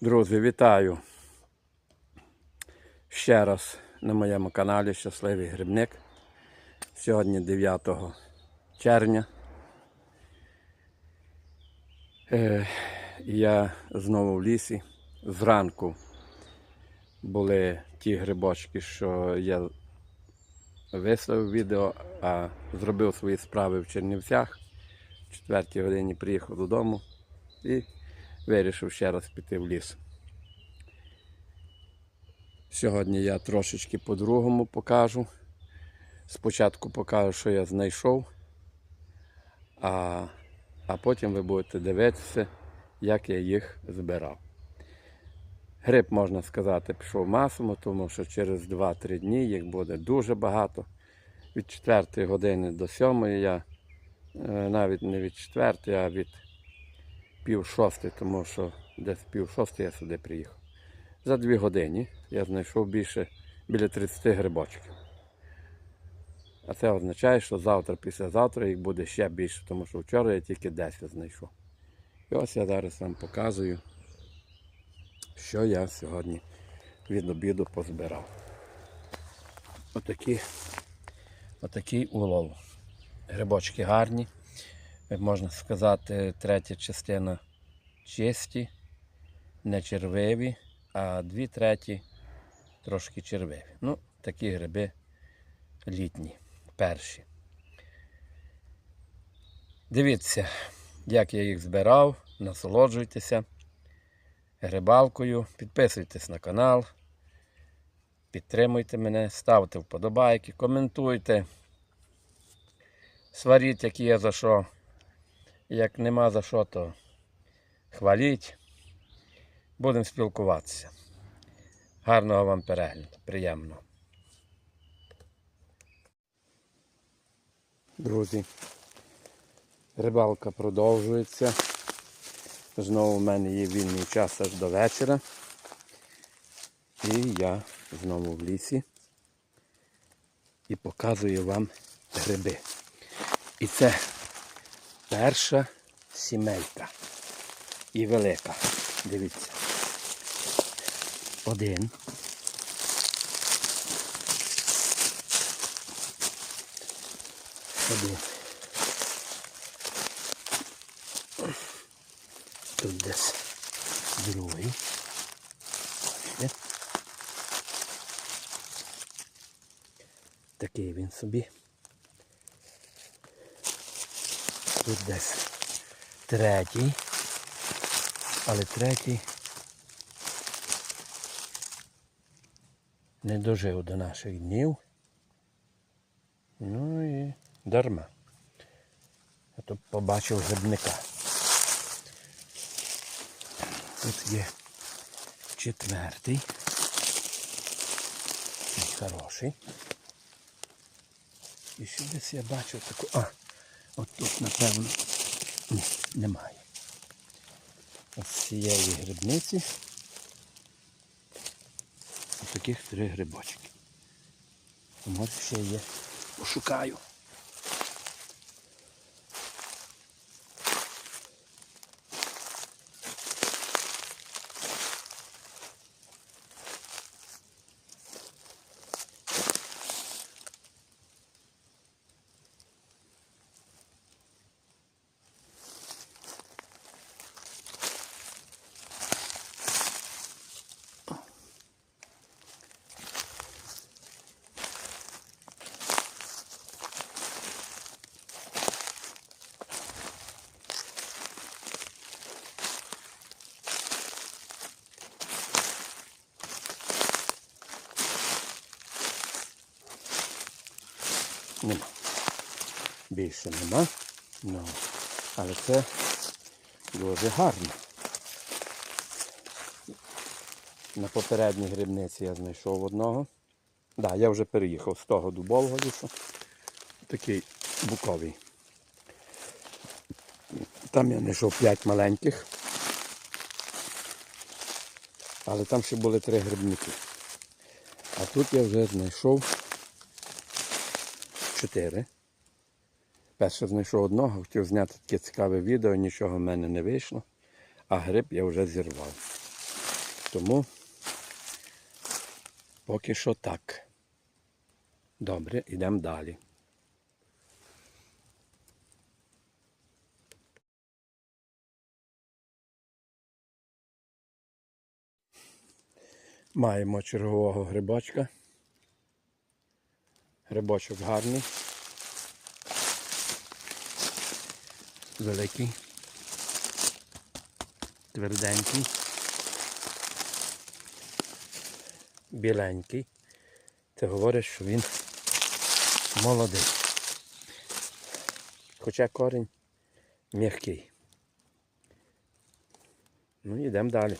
Друзі, вітаю ще раз на моєму каналі Щасливий Грибник. Сьогодні 9 червня. Е, я знову в лісі. Зранку були ті грибочки, що я виставив відео, а зробив свої справи в Чернівцях. В 4 годині приїхав додому і вирішив ще раз піти в ліс. Сьогодні я трошечки по-другому покажу. Спочатку покажу, що я знайшов, а, а потім ви будете дивитися, як я їх збирав. Гриб, можна сказати, пішов масово, тому що через 2-3 дні їх буде дуже багато. Від 4 години до 7 я е, навіть не від 4, а від пів шостої, тому що десь пів шостої я сюди приїхав. За дві години я знайшов більше біля 30 грибочків. А це означає, що завтра, післязавтра їх буде ще більше, тому що вчора я тільки 10 знайшов. І ось я зараз вам показую, що я сьогодні від обіду позбирав. Отакі, отакий улов. Грибочки гарні. Як можна сказати, третя частина чисті, не червиві, а дві треті трошки червиві. Ну, такі гриби літні, перші. Дивіться, як я їх збирав, насолоджуйтеся грибалкою, підписуйтесь на канал, підтримуйте мене, ставте вподобайки, коментуйте, сваріть, як є за що. Як нема за що, то хваліть. Будемо спілкуватися. Гарного вам перегляду, приємного. Друзі, рибалка продовжується. Знову в мене є вільний час аж до вечора. І я знову в лісі і показую вам гриби. І це перша сімейка. І велика. Дивіться. Один. Один. Тут десь другий. Такий він собі. Тут десь третій. Але третій не дожив до наших днів. Ну і дарма. Я тут побачив грибника. Тут є четвертий. Хороший. І ще десь я бачив таку. А, от тут, напевно, немає. Ось цієї грибниці. Таких три грибочки. Може ще є. Пошукаю. Нема. Більше нема. Ну, але це дуже гарно. На попередній грибниці я знайшов одного. Так, да, я вже переїхав з того дубового лісу. Такий буковий. Там я знайшов 5 маленьких. Але там ще були три грибники. А тут я вже знайшов чотири. Перше знайшов одного, хотів зняти таке цікаве відео, нічого в мене не вийшло, а гриб я вже зірвав. Тому поки що так. Добре, йдемо далі. Маємо чергового грибочка. Грибочок гарний. Великий. Тверденький. Біленький. Це говорить, що він молодий. Хоча корінь м'який. Ну, йдемо далі.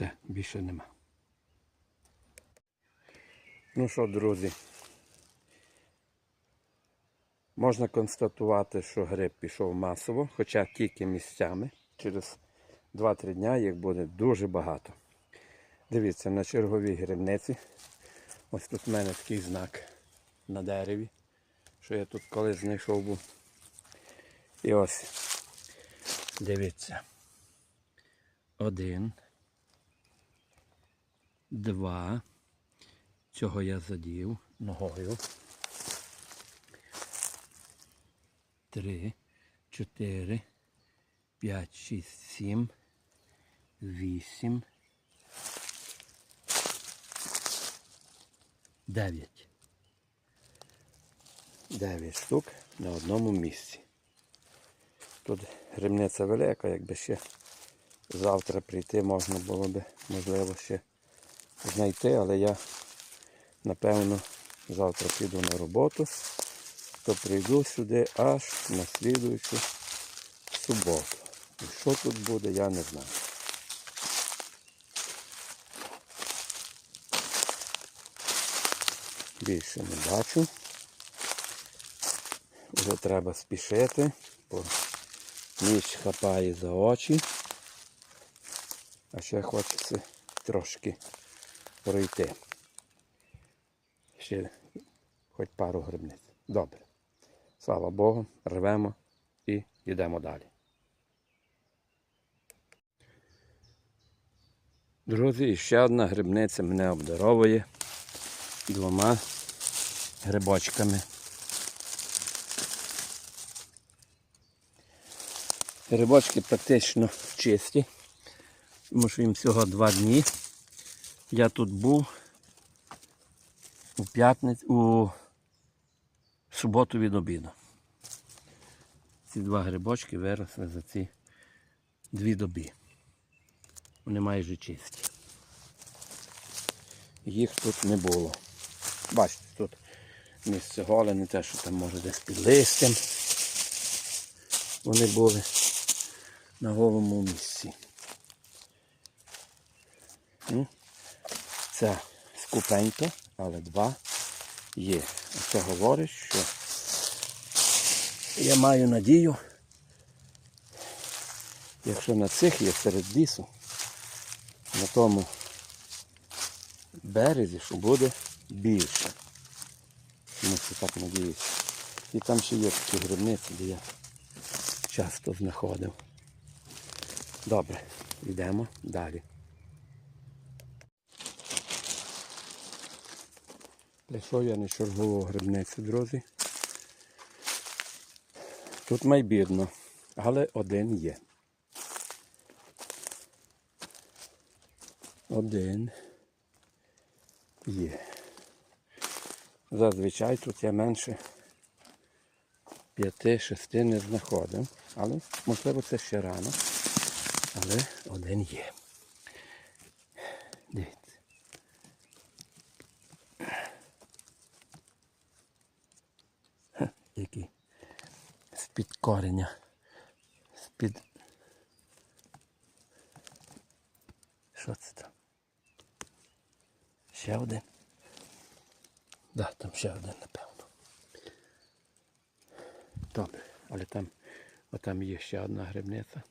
Все, більше нема. Ну що, друзі, можна констатувати, що гриб пішов масово, хоча тільки місцями. Через 2-3 дня їх буде дуже багато. Дивіться, на черговій грибниці. Ось тут в мене такий знак на дереві, що я тут колись знайшов був. І ось, дивіться. Один. Два. Цього я задів ногою. Три, чотири, п'ять, шість, сім, вісім. Дев'ять. Дев'ять штук на одному місці. Тут гримниця велика, якби ще завтра прийти можна було би, можливо, ще знайти, але я напевно завтра піду на роботу, то прийду сюди аж на слідуючу суботу. І що тут буде, я не знаю. Більше не бачу. Вже треба спішити, бо ніч хапає за очі. А ще хочеться трошки пройти. Ще хоч пару грибниць. Добре. Слава Богу, рвемо і йдемо далі. Друзі, ще одна грибниця мене обдаровує двома грибочками. Грибочки практично чисті, тому що їм всього два дні. Я тут був у п'ятницю, у суботу від обіду. Ці два грибочки виросли за ці дві доби. Вони майже чисті. Їх тут не було. Бачите, тут місце голе, не те, що там може десь під листям. Вони були на голому місці. Ну, Це скупенько, але два є. Це говорить, що я маю надію, якщо на цих є серед лісу, на тому березі, що буде більше. Тому що так надіюся. І там ще є такі грибниці, де я часто знаходив. Добре, йдемо далі. Прийшов я на чергову грибницю, друзі. Тут майбідно, але один є. Один є. Зазвичай тут я менше п'яти-шести не знаходив. Але можливо це ще рано. Але один є. Дивіться. Ха, Який з-під кореня. З-під. Що це там? Ще один. Да, там ще один, напевно. Добре, але там, отам є ще одна грибниця.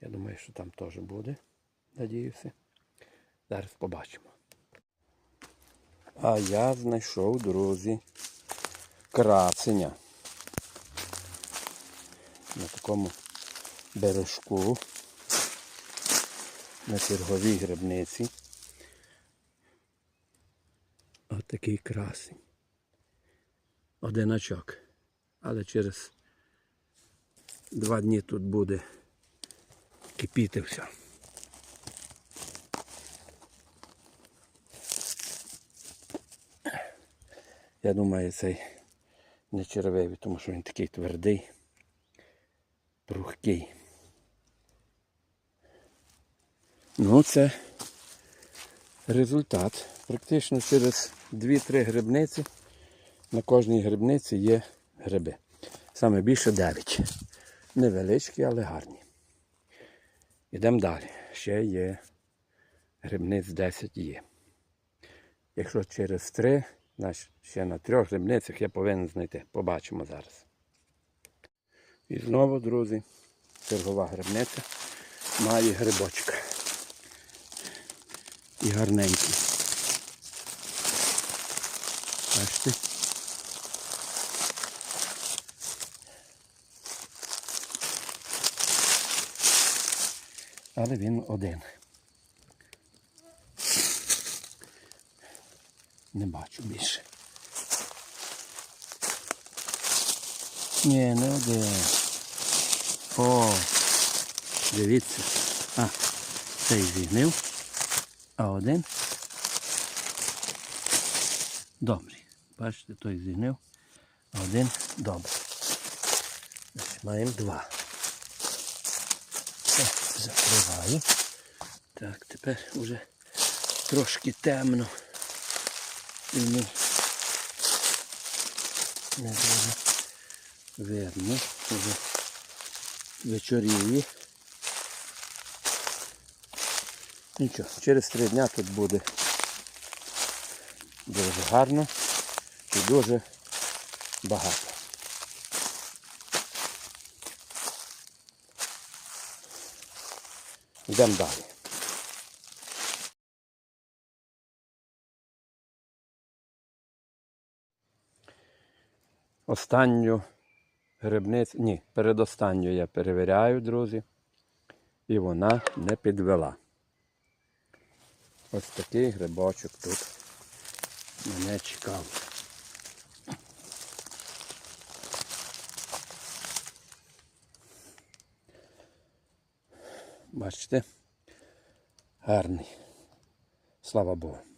Я думаю, що там теж буде. Надіюся. Зараз побачимо. А я знайшов, друзі, красення. На такому бережку. На черговій грибниці. Ось такий красень. Одиночок. Але через два дні тут буде кипіти все. Я думаю, цей не червивий, тому що він такий твердий, прухкий. Ну, це результат. Практично через 2-3 грибниці на кожній грибниці є гриби. Саме більше 9. Невеличкі, але гарні. Йдемо далі. Ще є грибниць 10 є. Якщо через 3, значить ще на трьох грибницях я повинен знайти. Побачимо зараз. І знову, друзі, чергова грибниця має грибочка. І гарненький. Бачите? Але він один. Не бачу більше. Ні, не один. О, дивіться. А, цей зігнив. А один. Добрий. Бачите, той зігнив. А один добрий. Маємо два. Так, закриваю. Так, тепер вже трошки темно. І не дуже видно. Вже вечоріє. Нічого, через три дня тут буде дуже гарно і дуже багато. Йдемо далі. Останню грибницю, ні, передостанню я перевіряю, друзі, і вона не підвела. Ось такий грибочок тут мене чекав. Бачите? Гарний. Слава Богу.